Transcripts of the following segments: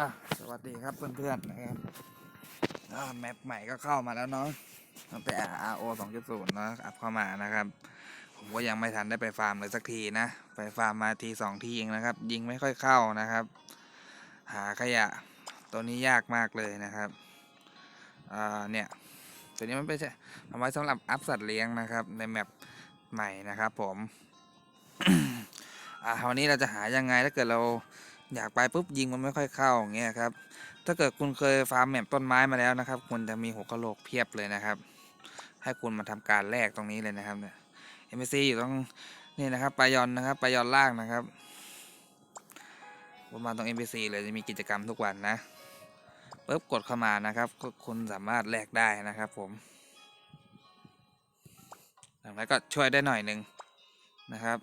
อะสวัสดีครับเพื่อนๆนะครับแมปใหม่ก็เข้ามาแล้วเนาะตั้งแต่ RO 2.0เนอะอัพเข้ามานะครับ ผมก็ยังไม่ทันได้ไปฟาร์มเลยสักทีนะ ไปฟาร์มมาทีสองทีเองนะครับ ยิงไม่ค่อยเข้านะครับ หาขยะ ตัวนี้ยากมากเลยนะครับอ่าเนี่ยตัวนี้มันเป็นเอาไว้สำหรับอัพสัตว์เลี้ยงนะครับ ในแมปใหม่นะครับ ผมอ่าวันนี้เราจะหายังไงถ้าเกิดเรา อยากไปปุ๊บยิงมันไม่ค่อยเข้าอย่างเงี้ยครับ ถ้าเกิดคุณเคยฟาร์มแมปต้นไม้มาแล้วนะครับคุณจะมีหัวกะโหลกเพียบเลยนะครับ ให้คุณมาทำการแลกตรงนี้เลยนะครับเนี่ยเอ็มซีอยู่ตรงนี่นะครับปลายอนนะครับปลายอนล่างนะครับประมาณตรง NPC เลยจะมีกิจกรรมทุกวันนะปุ๊บกดเข้ามานะครับก็คุณสามารถแลกได้นะครับ ผมแล้วก็ช่วยได้หน่อยหนึ่งนะครับ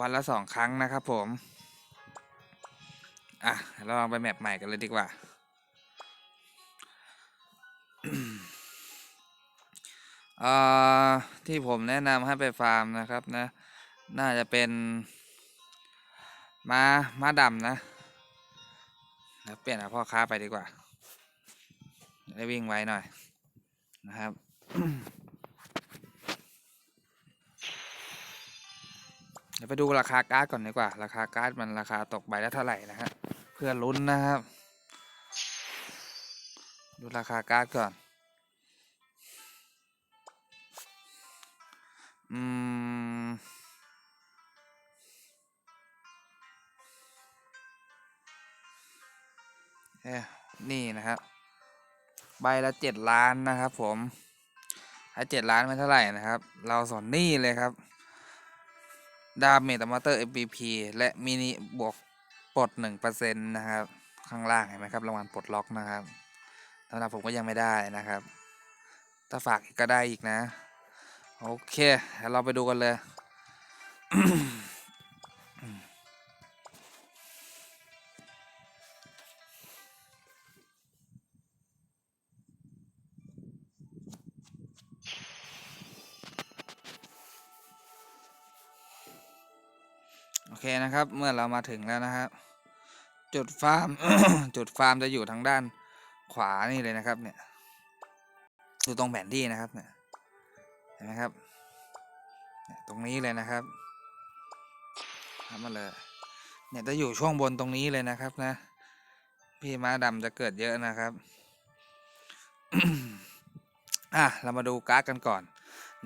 วันละสองครั้งนะครับผม อะเราลองไปแมปใหม่กันเลยดีกว่าอ่อที่ผมแนะนำให้ไปฟาร์มนะครับนะ น่าจะเป็นมาม้าดำนะแล้วเปลี่ยนอาพ่อค้าไปดีกว่า ได้วิ่งไวหน่อยนะครับ เดี๋ยวไปดูราคาการ์ดก่อนดีกว่า ราคาการ์ดมันราคาตกใบละเท่าไหร่นะฮะเพื่อลุ้นนะครับ ดูราคาการ์ดก่อน อืมเอ๊นี่นะครับ ใบละเจ็ดล้านนะครับผมถ้าเจ็ดล้านเป็นเท่าไหร่นะครับ เราสอนนี่เลยครับ ดาเมจมอเตอร์ MVP และมินิบวกปลดหนึ่งเปอร์เซ็นต์นะครับ ข้างล่างเห็นไหมครับรางวัลปลดล็อกนะครับสำหรับผมก็ยังไม่ได้นะครับ ถ้าฝากก็ได้อีกนะ โอเคเราไปดูกันเลย โอเคนะครับเมื่อเรามาถึงแล้วนะครับ จุดฟาร์ม จุดฟาร์มจะอยู่ทางด้านขวานี่เลยนะครับ เนี่ยดูตรงแผนที่นะครับเนี่ยเห็นไหมครับตรงนี้เลยนะครับทำมาเลยเนี่ยจะอยู่ช่วงบนตรงนี้เลยนะครับนะ พี่ม้าดำจะเกิดเยอะนะครับอะเรามาดูการ์ดกันก่อน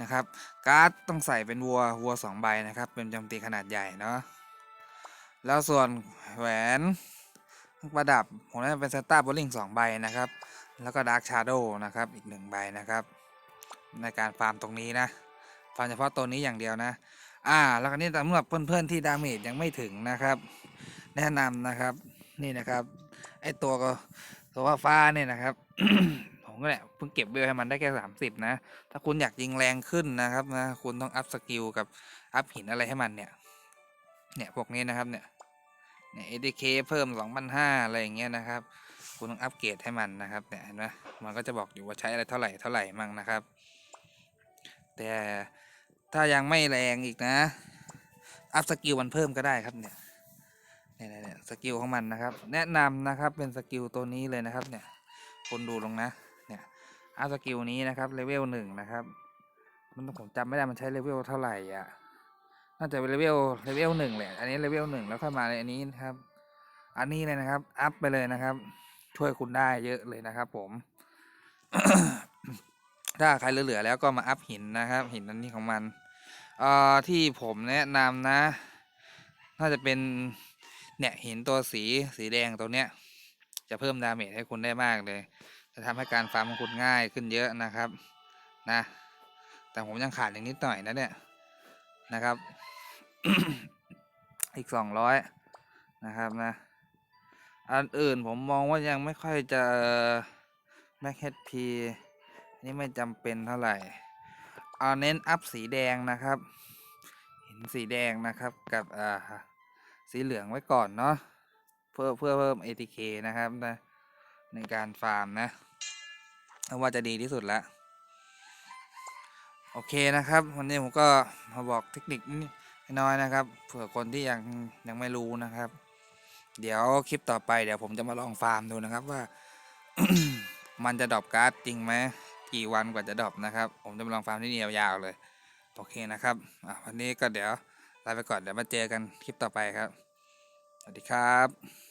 นะครับ การ์ดต้องใส่เป็นวัววัวสองใบนะครับ เป็นจำตีขนาดใหญ่เนาะแล้วส่วนแหวนประดับผมน่าจะเป็นเซต้าโบลิ่งสองใบนะครับ แล้วก็ดาร์คชาร์โดนะครับอีกหนึ่งใบนะครับ ในการฟาร์มตรงนี้นะฟาร์มเฉพาะตัวนี้อย่างเดียวนะ อ่า แล้วก็นี่สำหรับเพื่อนๆที่ดาเมจยังไม่ถึงนะครับ แนะนำนะครับนี่นะครับไอตัวก็ตัวว่าฟ้าเนี่ยนะครับ ก็แหละเพิ่งเก็บเวลให้มันได้แค่สามสิบนะ ถ้าคุณอยากยิงแรงขึ้นนะครับนะคุณต้องอัพสกิลกับอัพหินอะไรให้มันเนี่ยเนี่ยพวกนี้นะครับเนี่ยเนี่ย ADK เพิ่มสองพันห้าอะไรอย่างเงี้ยนะครับ คุณต้องอัปเกรดให้มันนะครับเนี่ยเห็นไหมมันก็จะบอกอยู่ว่าใช้อะไรเท่าไหร่เท่าไหร่มั่งนะครับ แต่ถ้ายังไม่แรงอีกนะ อัพสกิลมันเพิ่มก็ได้ครับเนี่ยเนี่ยเนี่ยสกิลของมันนะครับ แนะนำนะครับเป็นสกิลตัวนี้เลยนะครับเนี่ยคนดูลงนะ อัพสกิลนี้นะครับเลเวลหนึ่งนะครับ มันผมจำไม่ได้มันใช้เลเวลเท่าไหร่อะน่าจะเป็นเลเวลเลเวลหนึ่งแหละอันนี้เลเวลหนึ่งแล้วค่อยมาในอันนี้นะครับ อันนี้เลยนะครับ อัพไปเลยนะครับ ช่วยคุณได้เยอะเลยนะครับ ผม ถ้าใครเหลือๆแล้วก็มาอัพหินนะครับ หินอันนี้ของมันเอ่อที่ผมแนะนำนะ น่าจะเป็นเนี่ยหินตัวสีสีแดงตัวเนี้ย จะเพิ่มดาเมจให้คุณได้มากเลย จะทำให้การฟาร์มของคุณง่ายขึ้นเยอะนะครับนะ แต่ผมยังขาดอีกนิดหน่อยนะเนี่ยนะครับ อีกสองร้อยนะครับนะ อันอื่นผมมองว่ายังไม่ค่อยจะแม็กเฮดพีนี่ไม่จำเป็นเท่าไหร่ เอาเน้นอัพสีแดงนะครับเห็นสีแดงนะครับกับอ่าสีเหลืองไว้ก่อนเนาะเพื่อเพื่อเพิ่ม ATK นะครับนะ ในการฟาร์มนะว่าจะดีที่สุดแล้ว โอเคนะครับ วันนี้ผมก็มาบอกเทคนิคนิดน้อยนะครับ เผื่อคนที่ยังยังไม่รู้นะครับ เดี๋ยวคลิปต่อไปเดี๋ยวผมจะมาลองฟาร์มดูนะครับว่า มันจะดรอปการ์ดจริงไหมกี่วันกว่าจะดรอปนะครับ ผมจะมาลองฟาร์มที่นี่ยาวๆเลย โอเคนะครับวันนี้ก็เดี๋ยวลาไปก่อนเดี๋ยวมาเจอกันคลิปต่อไปครับ สวัสดีครับ